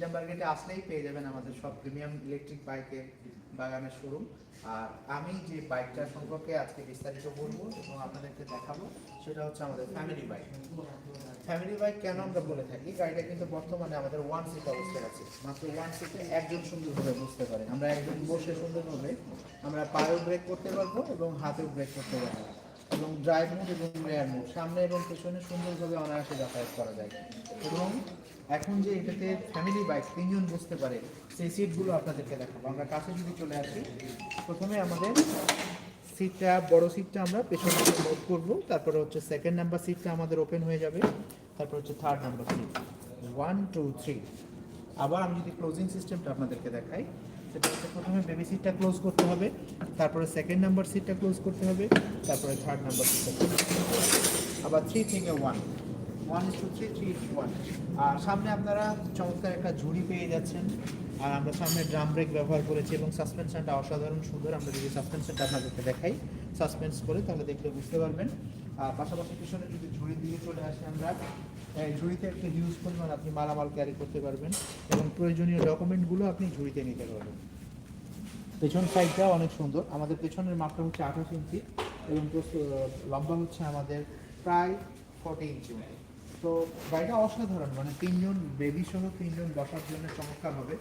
Number গেটে আসলেই পেয়ে যাবেন আমাদের সব প্রিমিয়াম ইলেকট্রিক বাইকের বাগানের শোরুম আর আমি যে বাইকটার সম্পর্কে আজকে বিস্তারিত বলব এবং আপনাদেরকে দেখাবো, সেটা হচ্ছে আমাদের ফ্যামিলি বাইক ফ্যামিলি বাইক কেন আমরা বলে থাকি? গাড়িটা কিন্তু বর্তমানে আমাদের ওয়ান সিট অবস্থায় আছে। মাত্র ওয়ান সিটে একজন সুন্দরভাবে বুঝতে পারে। আমরা একজন বসে সুন্দরভাবে আমরা পায়েও ব্রেক করতে পারব এবং হাতেও ব্রেক করতে পারব। এবং ড্রাইভ মোড এবং রেয়ার মোড সামনে এবং পেছনে সুন্দরভাবে অনায়াসে যাতায়াত করা যায়। এবং এখন যে এটাতে ফ্যামিলি বাইক তিনজন বসতে পারে, সেই সিটগুলো আপনাদেরকে দেখাবো। আমরা কাছে যদি চলে আসি, প্রথমে আমাদের সিটটা বড় সিটটা আমরা পেছনে লোড করব। তারপরে হচ্ছে সেকেন্ড নাম্বার সিটটা আমাদের ওপেন হয়ে যাবে। তারপর হচ্ছে third number seat one two three আবার আমি যদি ক্লোজিং সিস্টেমটা আপনাদেরকে দেখাই সেটা প্রথমে বেবি সিটটা ক্লোজ করতে হবে তারপরে সেকেন্ড নাম্বার সিটটা ক্লোজ করতে হবে, তারপরে থার্ড নাম্বার সিটটা ক্লোজ করতে হবে। আবার থ্রি থেকে one one is two three three one আর সামনে আপনারা চমৎকার একটা ঝুড়ি পেয়ে যাচ্ছেন, আর আমরা সামনে ড্রাম ব্রেক ব্যবহার করেছি এবং সাসপেনশনটা অসাধারণ সুন্দর, আমরা যদি সাসপেনশনটা আপনাদেরকে দেখাই সাসপেন্স করে তাহলে দেখলে বুঝতে পারবেন। আর পাশাপাশি পিছনে যদি ঝুড়ি দিয়ে চলে আসে আমরা ঝুড়িতে একটা হিউজ পরিমাণ আপনি মালামাল ক্যারি করতে পারবেন এবং প্রয়োজনীয় ডকুমেন্টগুলো আপনি ঝুড়িতে নিতে পারবেন। পেছন সাইডটা অনেক সুন্দর। আমাদের পেছনের মাপটা হচ্ছে আঠাশ ইঞ্চি এবং লম্বা হচ্ছে আমাদের প্রায় ফর্টি ইঞ্চি তো গাড়িটা অসাধারণ মানে তিনজন বেবি সহ তিনজন বসার জন্য চমৎকার হবে।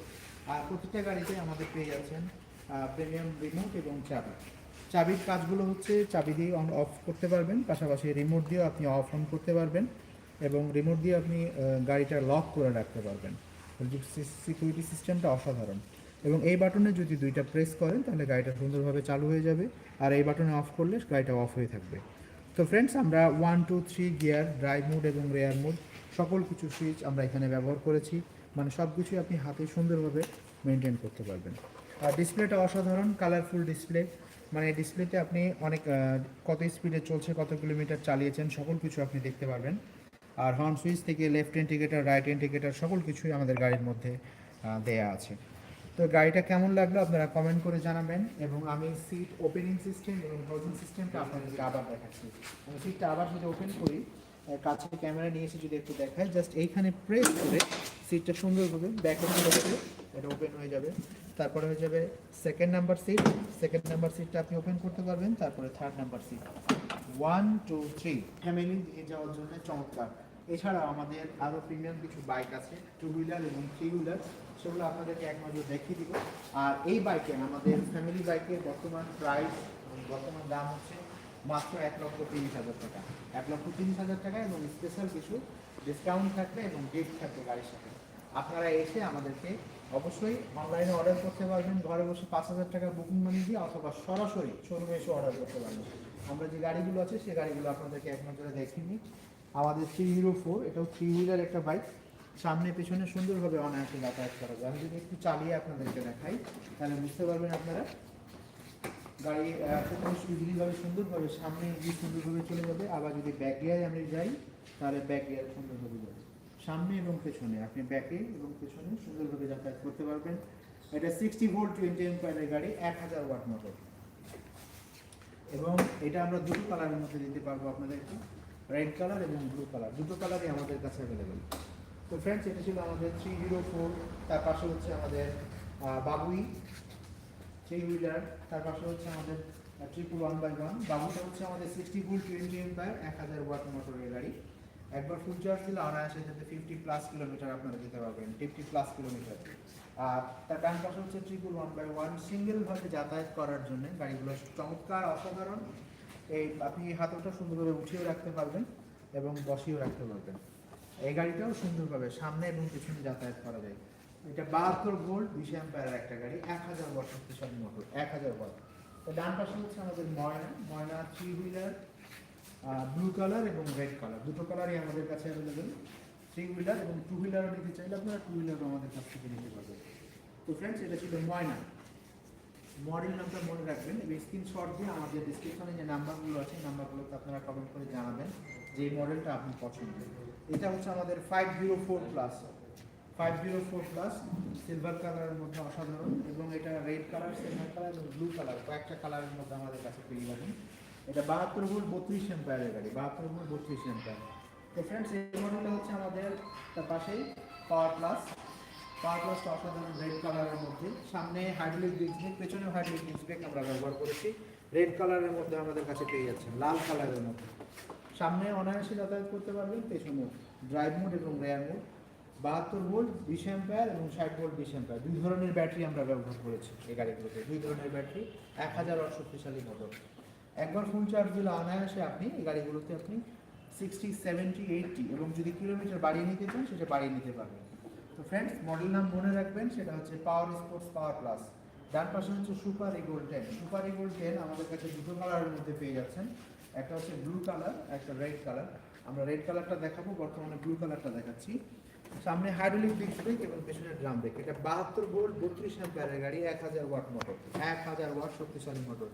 আর প্রতিটা গাড়িতে আমাদের পেয়ে যাচ্ছেন প্রিমিয়াম রিমোট এবং চাবি। চাবির কাজগুলো হচ্ছে চাবি দিয়ে অন অফ করতে পারবেন, পাশাপাশি রিমোট দিয়েও আপনি অফ অন করতে পারবেন। এবং রিমোট দিয়ে আপনি গাড়িটা লক করে রাখতে পারবেন। সিকিউরিটি সিস্টেমটা অসাধারণ। এবং এই বাটনে যদি দুইটা প্রেস করেন, তাহলে গাড়িটা সুন্দরভাবে চালু হয়ে যাবে। আর এই বাটনে অফ করলে গাড়িটা অফ হয়ে থাকবে। তো ফ্রেন্ডস আমরা one two three gear drive mode এবং রেয়ার মোড সকল কিছু সুইচ আমরা এখানে ব্যবহার করেছি। মানে সব কিছুই আপনি হাতে সুন্দরভাবে মেনটেন করতে পারবেন। আর ডিসপ্লেটা অসাধারণ কালারফুল ডিসপ্লে মানে ডিসপ্লেতে আপনি অনেক কত স্পিডে চলছে, কত কিলোমিটার চালিয়েছেন, সকল কিছু আপনি দেখতে পারবেন। আর হর্ন সুইচ থেকে লেফট ইন্ডিকেটার রাইট ইন্ডিকেটার সকল কিছুই আমাদের গাড়ির মধ্যে দেয়া আছে। তো গাড়িটা কেমন লাগল আপনারা কমেন্ট করে জানাবেন এবং আমি সিট ওপেনিং সিস্টেম এবং ক্লোজিং সিস্টেমটা আপনাদেরকে আবার দেখাচ্ছি। আমি সিটটা আবার যদি ওপেন করি কাছে ক্যামেরা নিয়ে এসে যদি একটু দেখাই জাস্ট এইখানে প্রেস করে সিটটা সুন্দরভাবে ব্যাকে চলে এটা ওপেন হয়ে যাবে। তারপরে হয়ে যাবে second number seat second number সিটটা আপনি ওপেন করতে পারবেন, তারপরে third number seat one two three family নিয়ে যাওয়ার জন্য চমৎকার। এছাড়া আমাদের আরও প্রিমিয়াম কিছু বাইক আছে টু হুইলার এবং থ্রি হুইলার সেগুলো আপনাদেরকে এক নজর দেখিয়ে দিব। আর এই বাইকে আমাদের ফ্যামিলি বাইকের বর্তমান প্রাইস বর্তমান দাম হচ্ছে মাত্র এক লক্ষ তিরিশ হাজার টাকা। এক লক্ষ তিরিশ হাজার টাকা এবং স্পেশাল কিছু ডিসকাউন্ট থাকবে এবং গিফট থাকবে গাড়ির সাথে। আপনারা এসে আমাদেরকে অবশ্যই অনলাইনে অর্ডার করতে পারবেন। ঘরে বসে পাঁচ হাজার টাকা বুকিং মানি দিয়ে অথবা সরাসরি শোরুমে এসে অর্ডার করতে পারবেন। আমরা যে গাড়িগুলো আছে সেই গাড়িগুলো আপনাদেরকে এক নজরে দেখিয়ে নিই। আমাদের থ্রি হিরো ফোর এটাও থ্রি হুইলার একটা বাইক সামনে, পেছনে সুন্দরভাবে অনায়াসে যাতায়াত করা যায়। আমি যদি একটু চালিয়ে আপনাদেরকে দেখাই, তাহলে বুঝতে পারবেন আপনারা। গাড়ি খুব সুন্দরভাবে সামনে গিয়ে সুন্দরভাবে চলে যাবে। আবার যদি ব্যাক গিয়ারে আমি যাই, তাহলে ব্যাক গিয়ার সুন্দরভাবে যাবে। সামনে এবং পেছনে, আপনি ব্যাকে এবং পেছনে সুন্দরভাবে যাতায়াত করতে পারবেন। এটা সিক্সটি ভোল্ট টোয়েন্টি এম্পায়ারের গাড়ি, এক হাজার ওয়াট মোটর এবং এটা আমরা দুটো কালারের মধ্যে দিতে পারব আপনাদেরকে। রেড কালার এবং ব্লু কালার দুটো কালারই আমাদের কাছে অ্যাভেলেবেল তো ফ্রেন্ডস এটা ছিল আমাদের থ্রি জিরো ফোর তার পাশে হচ্ছে আমাদের বাবুই থ্রি হুইলার তার পাশে হচ্ছে আমাদের ট্রিপল ওয়ান বাই ওয়ান বাবুটা হচ্ছে আমাদের সিক্সটি ফুল টোয়েন্টি এম্পায়ার এক হাজার ওয়াট মোটরের গাড়ি। একবার ফুল চার্জ দিলে অনায়াসে সাথে ফিফটি প্লাস কিলোমিটার আপনারা যেতে পারবেন ফিফটি প্লাস কিলোমিটার তার ডান পাশে হচ্ছে ট্রিপল ওয়ান বাই ওয়ান সিঙ্গেলভাবে যাতায়াত করার জন্য। গাড়িগুলো চমৎকার, অসাধারণ। এই আপনি হাতটা সুন্দরভাবে উঠিয়েও রাখতে পারবেন এবং বসিয়েও রাখতে পারবেন। এই গাড়িটাও সুন্দরভাবে সামনে এবং পিছনে যাতায়াত করা যায়। এটা বাহাত্তর ভোল্ট, বিশ অ্যাম্পায়ারের একটা গাড়ি, এক হাজার ওয়াট শক্তিশালী মোটর এক হাজার ওয়াট। তো ডান পাশে হচ্ছে আমাদের Moyna Moyna three wheeler blue colour এবং রেড কালার দুটো কালারই আমাদের কাছে অ্যাভেলেবেল থ্রি হুইলার এবং টু হুইলারও নিতে চাইলে আপনারা টু হুইলারও আমাদের কাছ থেকে নিতে পারবেন। তো ফ্রেন্ডস এটা ছিল ময়না। মডেল নামটা মনে রাখবেন এবং স্ক্রিনশট দিয়ে আমাদের ডিসক্রিপশনে যে নাম্বারগুলো আছে নাম্বারগুলোতে আপনারা কমেন্ট করে জানাবেন যে এই মডেলটা আপনি পছন্দ। এটা হচ্ছে আমাদের five zero four plus five zero four plus silver কালারের মধ্যে অসাধারণ এবং এটা রেড কালার সিলভার কালার এবং ব্লু কালার কয়েকটা কালারের মধ্যে আমাদের কাছে পেয়ে যাবেন। এটা বাহাত্তর ভোল্ট বত্রিশ এম্পায়ারের গাড়ি, বাহাত্তর ভোল্ট বত্রিশ এম্পায়ার তো ফ্রেন্ডস এই মডেলটা হচ্ছে আমাদের তার পাশেই পাওয়ার প্লাস পাওয়ার প্লাসটা অসাধারণ রেড কালারের মধ্যে। সামনে হাইড্রোলিক ডিস্ক ব্রেক পেছনে হাইড্রোলিক ডিস্ক ব্রেক আমরা ব্যবহার করেছি। রেড কালারের মধ্যে আমাদের কাছে পেয়ে যাচ্ছেন, লাল কালারের মধ্যে। সামনে অনায়াসে যাতায়াত করতে পারবেন পেছনে ড্রাইভ মোড এবং রেয়ার মোড বাহাত্তর ভোল্ট বিশ অ্যাম্পায়ার এবং ষাট ভোল্ট বিশ অ্যাম্পায়ার দুই ধরনের ব্যাটারি আমরা ব্যবহার করেছি এই গাড়িগুলোতে। দুই ধরনের ব্যাটারি এক হাজার শক্তিশালী মোটর একবার ফুল চার্জ দিলে অনায়াসে আপনি এই গাড়িগুলোতে আপনি সিক্সটি সেভেন্টি এইটটি এবং যদি কিলোমিটার বাড়িয়ে নিতে চান, সেটা বাড়িয়ে নিতে পারবেন। তো ফ্রেন্ডস মডেল নাম মনে রাখবেন, সেটা হচ্ছে পাওয়ার স্পোর্টস পাওয়ার প্লাস ডান পাশে হচ্ছে super eagle ten super eagle ten আমাদের কাছে দুটো কালারের মধ্যে পেয়ে যাচ্ছেন। একটা হচ্ছে ব্লু কালার একটা রেড কালার আমরা রেড কালারটা দেখাবো, বর্তমানে ব্লু কালারটা দেখাচ্ছি। সামনে হাইড্রোলিক ডিস্ক ব্রেক এবং পেছনে ড্রাম ব্রেক এটা বাহাত্তর ভোল্ট বত্রিশ অ্যাম্পিয়ারের গাড়ি, এক হাজার ওয়াট মোটর এক হাজার ওয়াট শক্তিশালী মোটর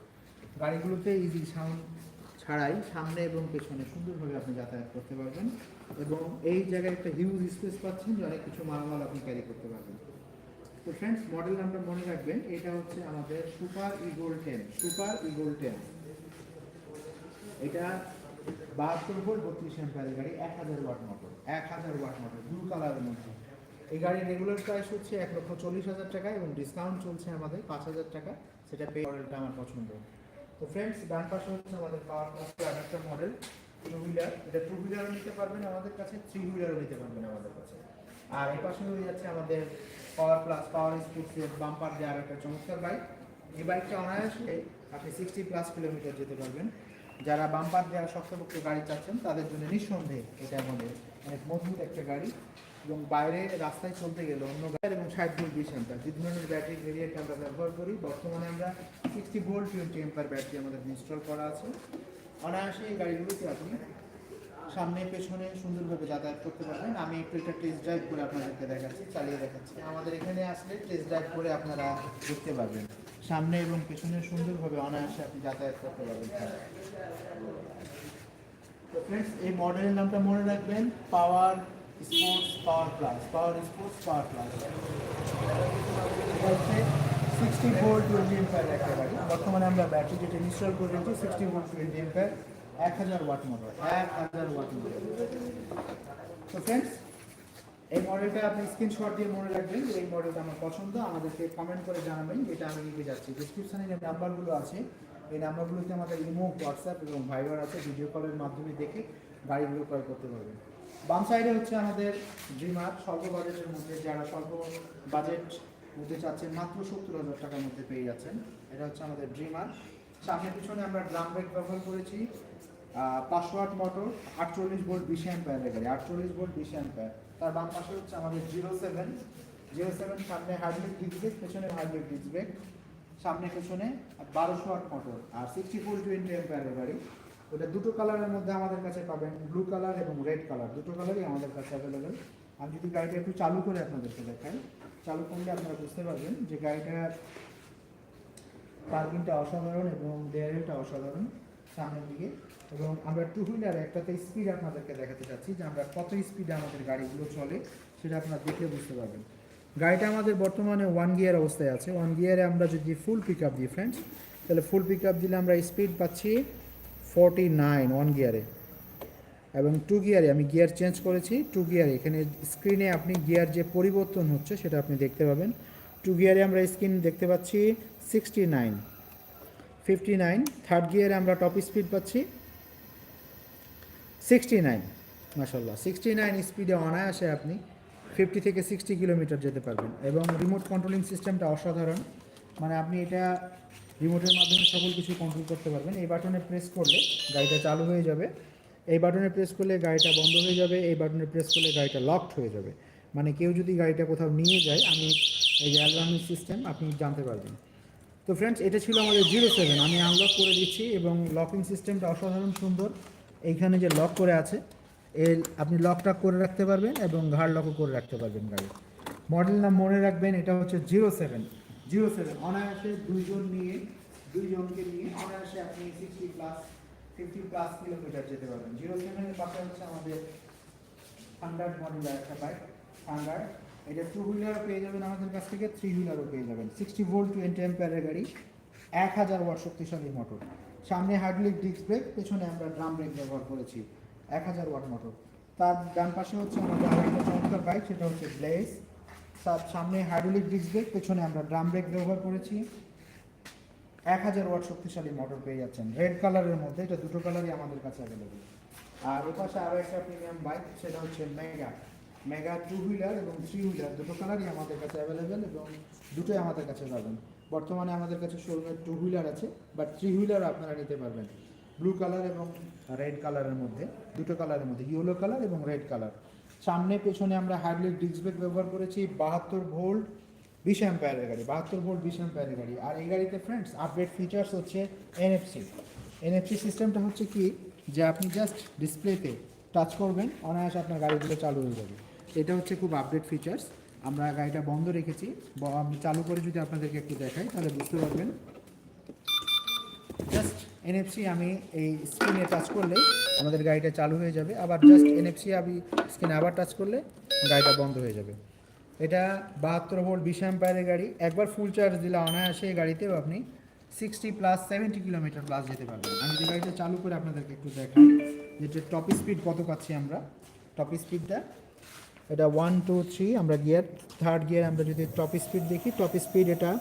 গাড়িগুলোতে ইজি সাউন্ড ছাড়াই সামনে এবং পেছনে সুন্দরভাবে আপনি যাতায়াত করতে পারবেন এবং এই জায়গায় একটা হিউজ স্পেস পাচ্ছেন যে অনেক কিছু মালামাল আপনি ক্যারি করতে পারবেন। তো ফ্রেন্ডস মডেল নামটা মনে রাখবেন, এটা হচ্ছে আমাদের super eagle ten super eagle ten এটা বাহাত্তর ভোল্ট বত্রিশ অ্যাম্পিয়ারের গাড়ি, এক হাজার ওয়াট মোটর এক হাজার ওয়াট মোটর ব্লু কালারের মধ্যে। এই গাড়ির রেগুলার প্রাইস হচ্ছে এক লক্ষ চল্লিশ হাজার টাকা এবং ডিসকাউন্ট চলছে আমাদের পাঁচ হাজার টাকা, সেটা পে মডেলটা আমার পছন্দ। তো ফ্রেন্ডস ডান পাশে হচ্ছে আমাদের পাওয়ার প্লাস একটা মডেল টু হুইলার এটা টু হুইলারও নিতে পারবেন আমাদের কাছে থ্রি হুইলারও নিতে পারবেন আমাদের কাছে। আর এই পাশে হয়ে যাচ্ছে আমাদের পাওয়ার প্লাস পাওয়ার স্পোর্টসের বাম্পার দেওয়ার একটা চমৎকার বাইক এই বাইকটা অনায়াসে আপনি সিক্সটি প্লাস কিলোমিটার যেতে পারবেন। যারা বাম্পার দেওয়া শক্তপোক্ত গাড়ি চাচ্ছেন, তাদের জন্য নিঃসন্দেহে এটা আমাদের অনেক মজবুত একটা গাড়ি। এবং বাইরে রাস্তায় চলতে গেলে অন্য গাড়ি এবং ষাট ভোল্ট বিশ অ্যাম্পার যে ধরনের ব্যাটারি ভেরিয়েন্ট আমরা ব্যবহার করি। বর্তমানে আমরা sixty volt twenty ampere battery আমাদের ইনস্টল করা আছে। অনায়াসে এই গাড়িগুলোতে আপনি সামনে, পেছনে সুন্দরভাবে যাতায়াত করতে পারবেন। আমি একটু এটা টেস্ট ড্রাইভ করে আপনাদেরকে দেখাচ্ছি, চালিয়ে দেখাচ্ছি। আমাদের এখানে আসলে টেস্ট ড্রাইভ করে আপনারা দেখতে পারবেন। সামনে এবং পেছনে সুন্দরভাবে অনায়াসে আপনি যাতায়াত করতে পারবেন। ফ্রেন্ডস এই মডেলের নামটা মনে রাখবেন power sports power plus power sports power plus sixty four twenty ampere একটা গাড়ি বর্তমানে আমরা ব্যাটারি যেটা ইনস্টল করে রেখেছি সিক্সটি ফোর টোয়েন্টি এম্পায়ার এক হাজার ওয়াট মোটর এক হাজার ওয়াট মোটর তো ফ্রেন্ডস এই মডেলটা আপনি স্ক্রিনশট দিয়ে মনে রাখবেন যে এই মডেলটা আমার পছন্দ। আমাদেরকে কমেন্ট করে জানাবেন যেটা আমি নিতে যাচ্ছি। ডিসক্রিপশনে যে নাম্বারগুলো আছে, এই নাম্বারগুলোতে আমাদের ইমো হোয়াটসঅ্যাপ এবং ভাইবার আছে। ভিডিও কলের মাধ্যমে দেখে গাড়িগুলো ক্রয় করতে পারবেন। বাম সাইডে হচ্ছে আমাদের ড্রিমার স্বল্প বাজেটের মধ্যে যারা স্বল্প বাজেট মধ্যে চাচ্ছেন, মাত্র সত্তর হাজার টাকার মধ্যে পেয়ে যাচ্ছেন। এটা হচ্ছে আমাদের ড্রিমার সামনে পিছনে আমরা ড্রাম ব্রেক ব্যবহার করেছি। পাঁচশো আট মোটর আটচল্লিশ ভোল্ট বিশ অ্যাম্পায়ারের গাড়ি আটচল্লিশ ভোল্ট বিশ অ্যাম্পায়ার তার বাম পাশে হচ্ছে আমাদের জিরো সেভেন জিরো সেভেন সামনে হাইড্রোলিক ডিস্ক পেছনে হাইড্রোলিক ডিস্ক সামনে, পেছনে বারোশো আট মোটর আর সিক্সটি ফোর টোয়েন্টি অ্যাম্পায়ারের গাড়ি ওটা দুটো কালারের মধ্যে আমাদের কাছে পাবেন ব্লু কালার এবং রেড কালার দুটো কালারই আমাদের কাছে অ্যাভেলেবেল আমি যদি গাড়িটা একটু চালু করে আপনাদেরকে দেখাই, চালু করলে আপনারা বুঝতে পারবেন যে গাড়িটার পার্কিংটা অসাধারণ এবং ডেয়ারেলটা অসাধারণ সামনের দিকে। এবং আমরা টু হুইলার একটাতে স্পিড আপনাদেরকে দেখাতে চাচ্ছি, যে আমরা কত স্পিডে আমাদের গাড়িগুলো চলে, সেটা আপনারা দেখে বুঝতে পারবেন। গাড়িটা আমাদের বর্তমানে ওয়ান গিয়ার অবস্থায় আছে। ওয়ান গিয়ারে আমরা যদি ফুল পিক আপ দিই ফ্রেন্ডস তাহলে ফুল পিক আপ দিলে আমরা স্পিড পাচ্ছি ফর্টি নাইন ওয়ান গিয়ারে এবং টু গিয়ারে আমি গিয়ার চেঞ্জ করেছি টু গিয়ারে এখানে স্ক্রিনে আপনি গিয়ার যে পরিবর্তন হচ্ছে, সেটা আপনি দেখতে পাবেন। টু গিয়ারে আমরা স্ক্রিন দেখতে পাচ্ছি sixty nine fifty nine third গিয়ারে আমরা টপ স্পিড পাচ্ছি সিক্সটি নাইন মাসাল্লাহ সিক্সটি নাইন স্পিডে অনায়াসে আপনি ফিফটি থেকে সিক্সটি কিলোমিটার যেতে পারবেন। এবং রিমোট কন্ট্রোলিং সিস্টেমটা অসাধারণ। মানে আপনি এটা রিমোটের মাধ্যমে সকল কিছু কন্ট্রোল করতে পারবেন। এই বাটনে প্রেস করলে গাড়িটা চালু হয়ে যাবে। এই বাটনে প্রেস করলে গাড়িটা বন্ধ হয়ে যাবে। এই বাটনে প্রেস করলে গাড়িটা লকড হয়ে যাবে। মানে কেউ যদি গাড়িটা কোথাও নিয়ে যায়, আমি এই যে অ্যালবামিং সিস্টেম আপনি জানতে পারবেন। তো ফ্রেন্ডস এটা ছিল আমাদের জিরো সেভেন আমি আনলক করে দিচ্ছি এবং লকিং সিস্টেমটা অসাধারণ সুন্দর। এইখানে যে লক করে আছে, এর আপনি লকটা করে রাখতে পারবেন এবং ঘাড় লকও করে রাখতে পারবেন গাড়ি। মডেল নাম মনে রাখবেন, এটা হচ্ছে জিরো সেভেন জিরো সেভেন অনায়াসে দুইজন নিয়ে, দুইজনকে নিয়ে অনায়াসে আপনি sixty plus fifty plus kilometre যেতে পারবেন। জিরো সেভেনের পাশে হচ্ছে আমাদের হান্ড্রেড মডেলের একটা বাইক হান্ড্রেড এটা টু হুইলারও পেয়ে যাবেন আমাদের কাছ থেকে থ্রি হুইলারও পেয়ে যাবেন। সিক্সটি ভোল্ট টোয়েন্টি অ্যাম্পিয়ারের গাড়ি, এক হাজার ওয়াট শক্তিশালী মোটর সামনে হাইড্রোলিক ডিস্ক ব্রেক পেছনে আমরা ড্রাম ব্রেক ব্যবহার করেছি, এক হাজার ওয়াট মোটর তার ডান পাশে হচ্ছে আমাদের আরেকটা চমৎকার বাইক সেটা হচ্ছে ব্লেজ তার সামনে হাইড্রোলিক ডিস্ক ব্রেক পেছনে আমরা ড্রাম ব্রেক ব্যবহার করেছি। এক হাজার ওয়াট শক্তিশালী মোটর পেয়ে যাচ্ছেন। রেড কালারের মধ্যে, এটা দুটো কালারই আমাদের কাছে অ্যাভেলেবেল আর এ পাশে আরও একটা প্রিমিয়াম বাইক সেটা হচ্ছে মেগা মেগা টু হুইলার এবং থ্রি হুইলার দুটো কালারই আমাদের কাছে অ্যাভেলেবেল এবং দুটোই আমাদের কাছে পাবেন। বর্তমানে আমাদের কাছে শোরুমে টু হুইলার আছে বাট থ্রি হুইলার আপনারা নিতে পারবেন। ব্লু কালার এবং রেড কালারের মধ্যে, দুটো কালারের মধ্যে ইয়েলো কালার এবং রেড কালার সামনে পেছনে আমরা হাইড্রোলিক ডিস্ক ব্রেক ব্যবহার করেছি, বাহাত্তর ভোল্ট, বিশ অ্যাম্পায়ারের গাড়ি, বাহাত্তর ভোল্ট, বিশ অ্যাম্পায়ারের গাড়ি। আর এই গাড়িতে ফ্রেন্ডস আপডেট ফিচার্স হচ্ছে এনএফসি এনএফসি সিস্টেমটা হচ্ছে কি? যে আপনি জাস্ট ডিসপ্লেতে টাচ করবেন, অনায়াসে আপনার গাড়িগুলো চালু হয়ে যাবে। এটা হচ্ছে খুব আপডেট ফিচার্স আমরা গাড়িটা বন্ধ রেখেছি। চালু করে যদি আপনাদেরকে একটু দেখাই, তাহলে বুঝতে পারবেন। জাস্ট এনএফসি আমি এই স্ক্রিনে টাচ করলে আমাদের গাড়িটা চালু হয়ে যাবে। আবার জাস্ট এনএফসি আমি স্ক্রিনে আবার টাচ করলে গাড়িটা বন্ধ হয়ে যাবে। এটা বাহাত্তর ভোল্ট বিশ অ্যাম্পায়ারের গাড়ি। একবার ফুল চার্জ দিলে অনায়াসে এই গাড়িতেও আপনি sixty plus seventy kilometre plus যেতে পারবেন। আমি যে গাড়িটা চালু করে আপনাদেরকে একটু দেখাই যেটা টপ স্পিড কত পাচ্ছি আমরা। টপ স্পিডটা এটা ওয়ান টু থ্রি আমরা গিয়ার থার্ড গিয়ার আমরা যদি টপ স্পিড দেখি টপ স্পিড এটা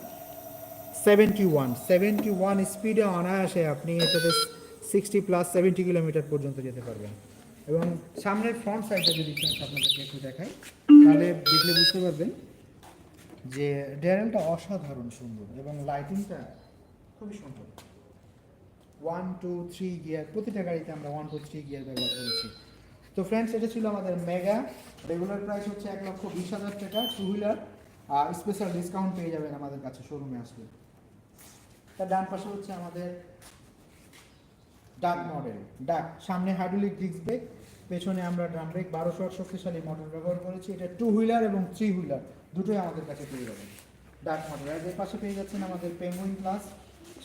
সেভেন্টি ওয়ান সেভেন্টি ওয়ান স্পিডে অনায়াসে আপনি এটাতে সিক্সটি প্লাস সেভেন্টি কিলোমিটার পর্যন্ত যেতে পারবেন। এবং সামনের ফ্রন্ট সাইডে যদি আপনাদেরকে একটু দেখাই, তাহলে দেখলে বুঝতে পারবেন যে ড্যারেলটা অসাধারণ সুন্দর এবং লাইটিংটা খুবই সুন্দর। ওয়ান টু থ্রি গিয়ার প্রতিটা গাড়িতে আমরা ওয়ান টু থ্রি গিয়ার ব্যবহার করেছি। তো ফ্রেন্ডস এটা ছিল আমাদের মেগা রেগুলার প্রাইস হচ্ছে এক লক্ষ বিশ হাজার টাকা। টু হুইলার আর স্পেশাল ডিসকাউন্ট পেয়ে যাবেন আমাদের কাছে শোরুমে আসলে। তার ডান পাশে হচ্ছে আমাদের ডাক মডেল, ডাক, সামনে হাইড্রোলিক ডিস্ক ব্রেক পেছনে আমরা ড্রাম ব্রেক বারোশো আট শক্তিশালী মোটর ব্যবহার করেছি। এটা টু হুইলার এবং থ্রি হুইলার দুটোই আমাদের কাছে পেয়ে যাবেন ডাক মডেল, আর পাশে পেয়ে যাচ্ছেন আমাদের পেঙ্গুইন প্লাস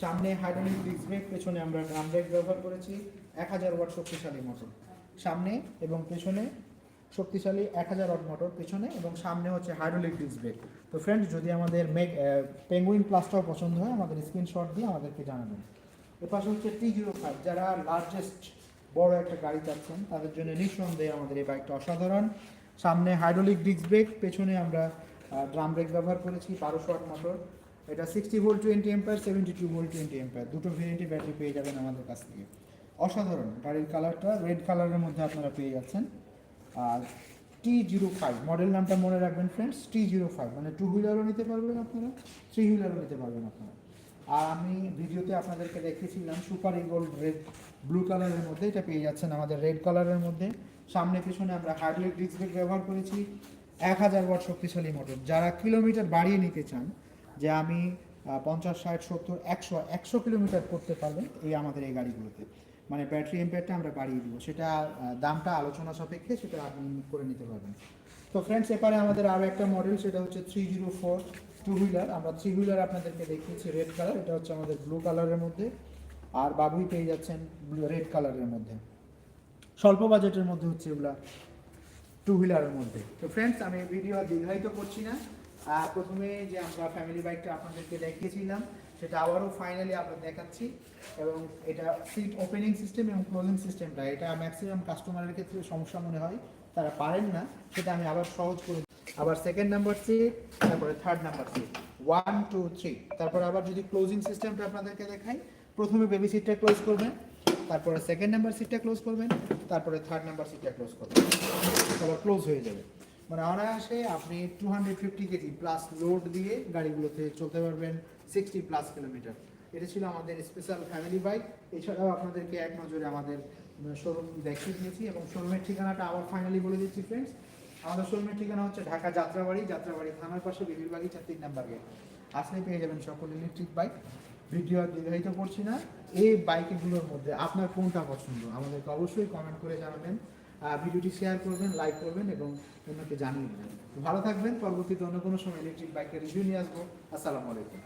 সামনে হাইড্রোলিক ডিস্ক ব্রেক পেছনে আমরা ড্রাম ব্রেক ব্যবহার করেছি, এক হাজার ওয়াট শক্তিশালী মোটর সামনে এবং পেছনে শক্তিশালী এক হাজার ওয়াট মোটর পেছনে এবং সামনে হচ্ছে হাইড্রোলিক ডিস্ক ব্রেক তো ফ্রেন্ডস যদি আমাদের মেক পেঙ্গুইন প্লাসটাও পছন্দ হয়, আমাদের স্ক্রিনশট দিয়ে আমাদেরকে জানাবেন। এর পাশে হচ্ছে টি জিরো ফাইভ যারা লার্জেস্ট বড় একটা গাড়ি চাচ্ছেন, তাদের জন্য নিঃসন্দেহে আমাদের এই বাইকটা অসাধারণ। সামনে হাইড্রোলিক ডিস্ক ব্রেক পেছনে আমরা ড্রাম ব্রেক ব্যবহার করেছি বারোশো ওয়াট মোটর এটা sixty volt twenty ampere seventy two volt twenty ampere দুটো ভেরিয়েন্টি ব্যাটারি পেয়ে যাবেন আমাদের কাছ থেকে। অসাধারণ। গাড়ির কালারটা রেড কালারের মধ্যে আপনারা পেয়ে যাচ্ছেন। আর টি জিরো ফাইভ মডেল নামটা মনে রাখবেন ফ্রেন্ডস টি জিরো ফাইভ মানে টু হুইলারও নিতে পারবেন আপনারা থ্রি হুইলারও নিতে পারবেন আপনারা। আর আমি ভিডিওতে আপনাদেরকে দেখিয়েছিলাম সুপার ইগোল্ড রেড, ব্লু কালারের মধ্যে, এটা পেয়ে যাচ্ছেন আমাদের রেড কালারের মধ্যে। সামনে পিছনে আমরা হাইড্রোলিক ডিস্ক ব্রেক ব্যবহার করেছি। এক হাজার ওয়াট শক্তিশালী মোটর। যারা কিলোমিটার বাড়িয়ে নিতে চান, যে আমি পঞ্চাশ, ষাট, সত্তর, একশো একশো কিলোমিটার করতে পারবেন এই আমাদের এই গাড়িগুলোতে। মানে ব্যাটারি এম্পিয়ারটা আমরা বাড়িয়ে দিব। সেটা দামটা আলোচনা সাপেক্ষে সেটা আপনি করে নিতে পারবেন। তো ফ্রেন্ডস এপারে আমাদের আরও একটা মডেল সেটা হচ্ছে three zero four two wheeler আমরা থ্রি হুইলার আপনাদেরকে দেখিয়েছি রেড কালার এটা হচ্ছে আমাদের ব্লু কালারের মধ্যে। আর বাবুই পেয়ে যাচ্ছেন রেড কালারের মধ্যে। স্বল্প বাজেটের মধ্যে হচ্ছে এগুলা টু হুইলারের মধ্যে। তো ফ্রেন্ডস আমি ভিডিও দীর্ঘায়িত করছি না। আর প্রথমে যে আমরা ফ্যামিলি বাইকটা আপনাদেরকে দেখিয়েছিলাম, সেটা আবারও ফাইনালি আমরা দেখাচ্ছি। এবং এটা সিট ওপেনিং সিস্টেম এবং ক্লোজিং সিস্টেমটা এটা ম্যাক্সিমাম কাস্টমারের ক্ষেত্রে সমস্যা মনে হয়, তারা পারেন না, সেটা আমি আবার সহজ করে আবার সেকেন্ড নাম্বার সিট তারপরে third number seat one two three তারপর আবার যদি ক্লোজিং সিস্টেমটা আপনাদেরকে দেখাই, প্রথমে বেবি সিটটা ক্লোজ করবেন, তারপরে সেকেন্ড নাম্বার সিটটা ক্লোজ করবেন, তারপরে থার্ড নাম্বার সিটটা ক্লোজ করবেন। আবার ক্লোজ হয়ে যাবে। মানে অনায়াসে আপনি two hundred fifty KG plus load দিয়ে গাড়িগুলোতে চলতে পারবেন সিক্সটি প্লাস কিলোমিটার এটা ছিল আমাদের স্পেশাল ফ্যামিলি বাইক এছাড়াও আপনাদেরকে এক নজরে আমাদের শোরুম দেখিয়ে দিয়েছি এবং শোরুমের ঠিকানাটা আবার ফাইনালি বলে দিচ্ছি ফ্রেন্ডস আমাদের শোরুমের ঠিকানা হচ্ছে ঢাকা যাত্রাবাড়ি যাত্রাবাড়ি থানার পাশে বিবির বাগিচা, তিন নাম্বার গেট। আসলে পেয়ে যাবেন সকল ইলেকট্রিক বাইক ভিডিও দীর্ঘায়িত করছি না। এই বাইকগুলোর মধ্যে আপনার কোনটা পছন্দ? আমাদেরকে অবশ্যই কমেন্ট করে জানাবেন। ভিডিওটি শেয়ার করবেন লাইক করবেন এবং অন্যকে জানিয়ে দেবেন। ভালো থাকবেন। পরবর্তীতে অন্য কোনো সময় ইলেকট্রিক বাইকের রিভিউ নিয়ে আসব। আসসালামু আলাইকুম।